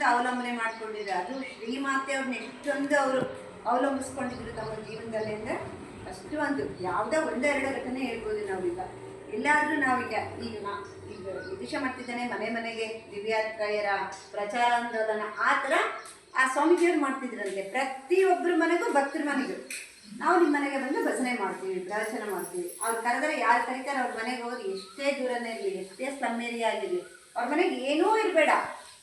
ಅಂತ ಅವಲಂಬನೆ ಮಾಡ್ಕೊಂಡಿದ್ರು ಅದು ಶ್ರೀಮಾತೆ ಅವ್ರನ್ನ ಎಷ್ಟೊಂದು ಅವರು ಅವಲಂಬಿಸ್ಕೊಂಡಿದ್ರು ತಮ್ಮ ಜೀವನದಲ್ಲಿ ಅಂದರೆ ಅಷ್ಟು ಒಂದು ಯಾವುದೋ ಒಂದೆರಡು ಘಟನೆ ಹೇಳ್ಬೋದು ನಾವೀಗ. ಎಲ್ಲಾದರೂ ನಾವೀಗ ಈಗ ಈಗ ವಿದುಷ ಮಾಡ್ತಿದ್ದಾನೆ, ಮನೆ ಮನೆಗೆ ದಿವ್ಯಾತ್ರಯರ ಪ್ರಚಾರಾಂದೋಲನ ಆ ಥರ ಆ ಸ್ವಾಮೀಜಿಯವ್ರು ಮಾಡ್ತಿದ್ರಂತೆ ಪ್ರತಿಯೊಬ್ಬರ ಮನೆಗೂ ಭಕ್ತರ ಮನೆಗೂ. ನಾವು ನಿಮ್ಮ ಮನೆಗೆ ಬಂದು ಭಜನೆ ಮಾಡ್ತೀವಿ ಪ್ರವಚನ ಮಾಡ್ತೀವಿ. ಅವ್ರು ಕರೆದ್ರೆ ಯಾರು ಕರೀತಾರೆ, ಅವ್ರ ಮನೆಗೆ ಹೋಗಿ ಎಷ್ಟೇ ದೂರನೇ ಇರಲಿ, ಎಷ್ಟೇ ಸ್ಲಮ್ ಏರಿಯಾ ಆಗಿರಲಿ ಅವ್ರ ಮನೆಗೆ ಏನೂ ಇರಬೇಡ.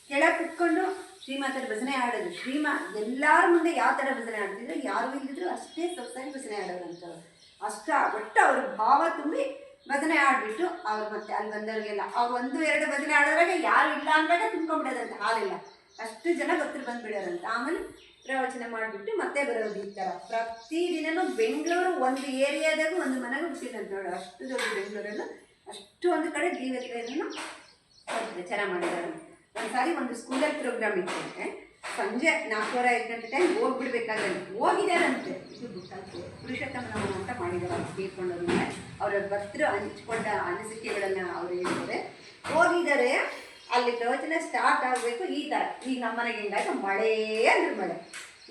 ಕೆಳಗೆ ಕುತ್ಕೊಂಡು ಶ್ರೀಮಾತರ ಭಜನೆ ಆಡೋದು ಶ್ರೀಮಾ ಎಲ್ಲರ ಮುಂದೆ ಯಾವ ಥರ ಭಜನೆ ಆಡ್ತಿದ್ರು ಯಾರು ಇಲ್ಲಿದ್ರು ಅಷ್ಟೇ ಸೊಗಸಾಗಿ ಭಜನೆ ಆಡೋದಂಥವ್ರು ಅಷ್ಟ, ಒಟ್ಟು ಅವ್ರ ಭಾವ ತುಂಬಿ ಭಜನೆ ಆಡಿಬಿಟ್ಟು ಅವ್ರು ಮತ್ತೆ ಅಲ್ಲಿ ಬಂದವ್ರಿಗೆಲ್ಲ, ಅವ್ರು ಒಂದು ಎರಡು ಭಜನೆ ಆಡೋದ್ರಾಗ ಯಾರು ಇಲ್ಲ ಅಂದಾಗ ತುಂಬ್ಕೊಂಡ್ಬಿಡೋದಂತ ಹಾಲಿಲ್ಲ. ಅಷ್ಟು ಜನ ಭಕ್ತರು ಬಂದ್ಬಿಡೋರಂತ ಆಮೇಲೆ ಪ್ರವಚನ ಮಾಡಿಬಿಟ್ಟು ಮತ್ತೆ ಬರೋದು ಈ ಥರ. ಪ್ರತಿದಿನನೂ ಬೆಂಗಳೂರು ಒಂದು ಏರಿಯಾದಾಗೂ ಒಂದು ಮನೆಗೆ ಹುಟ್ಟಿದಂತ ನೋಡಿ. ಅಷ್ಟು ದೊಡ್ಡ ಬೆಂಗಳೂರಲ್ಲೂ ಅಷ್ಟು ಒಂದು ಕಡೆ ಜೀವಕ್ರಿಯನ್ನು ಪ್ರಚಾರ ಮಾಡಿದ್ದಾರೆ. ಒಂದು ಸಾರಿ ಒಂದು ಸ್ಕೂಲಲ್ಲಿ ಪ್ರೋಗ್ರಾಮ್ ಇತ್ತು ಸಂಜೆ ನಾಲ್ಕೂವರೆ ಐದು ಗಂಟೆ ಟೈಮ್ ಹೋಗ್ಬಿಡ್ಬೇಕಾದ್ರೆ ಹೋಗಿದ್ದಾರಂತೆ ಇದು ಗೊತ್ತಾಗ್ತದೆ ಪುರುಷೋತ್ತಮನ ಅಂತ ಮಾಡಿದ್ದಾರೆ ತೀರ್ಕೊಂಡವ್ರಿಗೆ ಅವರ ಭಕ್ತರು ಹಂಚ್ಕೊಂಡ ಅನಿಸಿಕೆಗಳನ್ನು ಅವ್ರು ಹೇಳ್ತಾರೆ. ಹೋಗಿದ್ದಾರೆ. ಅಲ್ಲಿ ಪ್ರವಚನ ಸ್ಟಾರ್ಟ್ ಆಗಬೇಕು. ಈ ಥರ ಈಗ ನಮ್ಮನೆಗೆ ಹಿಂಗಾಯ್ತು. ಮಳೆ ಅಂದ್ರೆ ಮಳೆ.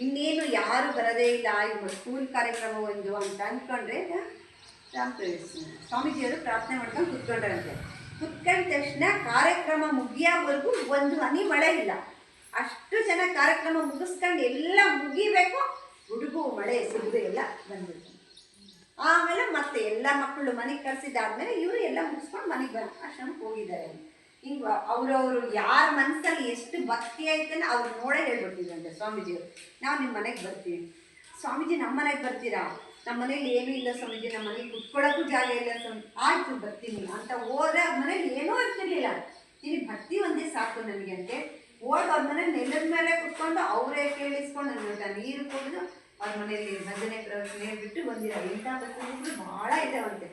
ಇನ್ನೇನು ಯಾರು ಬರೋದೇ ಇಲ್ಲ. ಈಗ ಸ್ಕೂಲ್ ಕಾರ್ಯಕ್ರಮ ಒಂದು ಅಂತ ಅಂದ್ಕೊಂಡ್ರೆ ಸ್ವಾಮೀಜಿಯವರು ಪ್ರಾರ್ಥನೆ ಮಾಡ್ಕೊಂಡು ಕುತ್ಕೊಂಡ್ರಂತೆ. ಕುತ್ಕೊಂಡ ತಕ್ಷಣ ಕಾರ್ಯಕ್ರಮ ಮುಗಿಯೋವರೆಗೂ ಒಂದು ಹನಿ ಮಳೆ ಇಲ್ಲ. ಅಷ್ಟು ಜನ ಕಾರ್ಯಕ್ರಮ ಮುಗಿಸ್ಕೊಂಡು ಎಲ್ಲ ಮುಗಿಬೇಕು, ಹುಡುಗು ಮಳೆ ಸಿಗದೆ ಎಲ್ಲ ಬಂದ್ಬಿಡ್ತು. ಆಮೇಲೆ ಮತ್ತೆ ಎಲ್ಲ ಮಕ್ಕಳು ಮನೆಗೆ ಕಳಿಸಿದಾದ್ಮೇಲೆ ಇವರು ಎಲ್ಲ ಮುಗಿಸ್ಕೊಂಡು ಮನೆಗೆ ಬರ ಆಶ್ರಮಕ್ಕೆ ಹೋಗಿದ್ದಾರೆ. ಹಿಂಗೆ ಅವರವರು ಯಾರ ಮನಸ್ಸಲ್ಲಿ ಎಷ್ಟು ಭಕ್ತಿ ಐತೆ ಅವ್ರು ನೋಡೇ ಹೇಳ್ಬಿಡ್ತಿದ್ರಂತೆ ಸ್ವಾಮೀಜಿಯವರು. ನಾವು ನಿಮ್ಮ ಮನೆಗೆ ಬರ್ತೀವಿ. ಸ್ವಾಮೀಜಿ ನಮ್ಮ ಮನೆಗೆ ಬರ್ತೀರಾ? ನಮ್ಮ ಮನೇಲಿ ಏನೂ ಇಲ್ಲ ಸ್ವಾಮೀಜಿ ನಮ್ಮ ಮನೆಗೆ ಕುತ್ಕೊಳ್ಳೋಕ್ಕೂ ಜಾಗ ಇಲ್ಲ ಸ್ವಾಮಿ, ಆಯ್ತು ಬರ್ತೀನಿ ಅಂತ ಹೋದ್ರೆ ಅವ್ರ ಮನೇಲಿ ಏನೂ ಇರ್ತಿರ್ಲಿಲ್ಲ ನೀನು ಭಕ್ತಿ ಒಂದೇ ಸಾಕು ನನಗೆ ಅಂತೆ. ಹೋಗಿ ಅವ್ರ ಮನೇಲಿ ನೆಲದ ಮೇಲೆ ಕುತ್ಕೊಂಡು ಅವರೇ ಕೇಳಿಸ್ಕೊಂಡು ನನ್ನ ನೀರು ಕುಡಿದು ಅವ್ರ ಮನೆಯಲ್ಲಿ ಭಜನೆ ಪ್ರವಚನೆ ಬಿಟ್ಟು ಬಂದಿರೋ ಇಂಥ ಬಹಳ ಭಾಳ ಇದ್ದಾವಂತೆ.